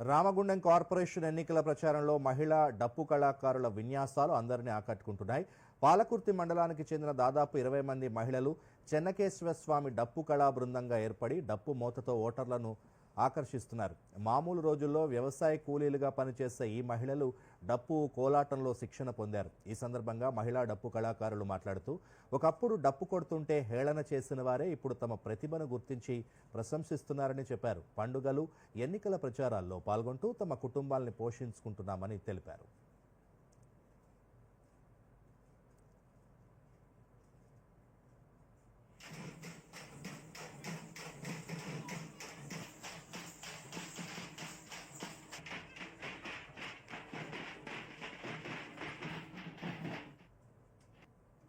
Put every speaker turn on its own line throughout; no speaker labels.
Ramagundam corporation ఎన్నికల ప్రచారంలో మహిళా డప్పు కళాకారుల విన్యాసాలు అందరినీ ఆకట్టుకుంటున్నాయి. పాలకుర్తి మండలానికి చెందిన దాదాపు ఇరవై మంది మహిళలు చెన్నకేశ్వర స్వామి డప్పు కళా బృందంగా ఏర్పడి డప్పు మూతతో ఓటర్లను ఆకర్షిస్తున్నారు. మామూలు రోజుల్లో వ్యవసాయ కూలీలుగా పనిచేసే ఈ మహిళలు డప్పు కోలాటంలో శిక్షణ పొందారు. ఈ సందర్భంగా మహిళా డప్పు కళాకారులు మాట్లాడుతూ ఒకప్పుడు డప్పు కొడుతుంటే హేళన చేసిన వారే ఇప్పుడు తమ ప్రతిభను గుర్తించి ప్రశంసిస్తున్నారని చెప్పారు. పండుగలు ఎన్నికల ప్రచారాల్లో పాల్గొంటూ తమ కుటుంబాల్ని పోషించుకుంటున్నామని తెలిపారు.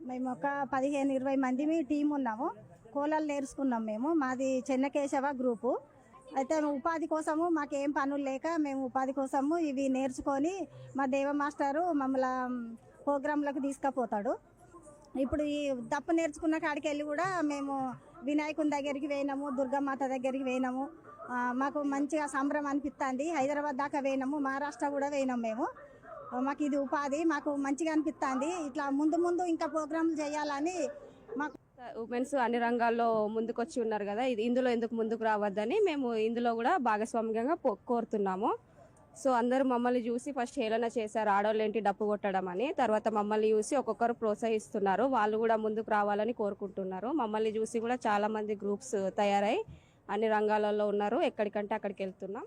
మేము ఒక పదిహేను ఇరవై మంది మీ టీం ఉన్నాము. కోలాలు నేర్చుకున్నాం మేము. మాది చెన్నకేశవ గ్రూపు అయితే ఉపాధి కోసము మాకేం పనులు లేక మేము ఉపాధి కోసము ఇవి నేర్చుకొని మా దేవ మాస్టారు మమ్మల్ని ప్రోగ్రాంలకు తీసుకుపోతాడు. ఇప్పుడు ఈ దప్పు నేర్చుకున్న కాడికి వెళ్ళి కూడా మేము వినాయకుని దగ్గరికి పోయినాము దుర్గామాత దగ్గరికి పోయినాము. మాకు మంచిగా సంబరం అనిపిస్తుంది హైదరాబాద్ దాకా పోయినాము మహారాష్ట్ర కూడా పోయినాము మేము. మాకు ఇది ఉపాధి మాకు మంచిగా అనిపిస్తుంది. ఇట్లా ముందు ముందు ఇంకా ప్రోగ్రాంలు చేయాలని మాకు
ఉమెన్స్ అన్ని రంగాల్లో ముందుకొచ్చి ఉన్నారు కదా ఇది ఇందులో ఎందుకు ముందుకు రావద్దని మేము ఇందులో కూడా భాగస్వామ్యంగా కోరుతున్నాము. సో అందరూ మమ్మల్ని చూసి ఫస్ట్ హేళన చేశారు ఆడవాళ్ళేంటి డప్పు కొట్టడం అని. తర్వాత మమ్మల్ని చూసి ఒక్కొక్కరు ప్రోత్సహిస్తున్నారు వాళ్ళు కూడా ముందుకు రావాలని కోరుకుంటున్నారు. మమ్మల్ని చూసి కూడా చాలా మంది గ్రూప్స్ తయారై అన్ని రంగాలలో ఉన్నారు ఎక్కడికంటే అక్కడికి వెళ్తున్నాం.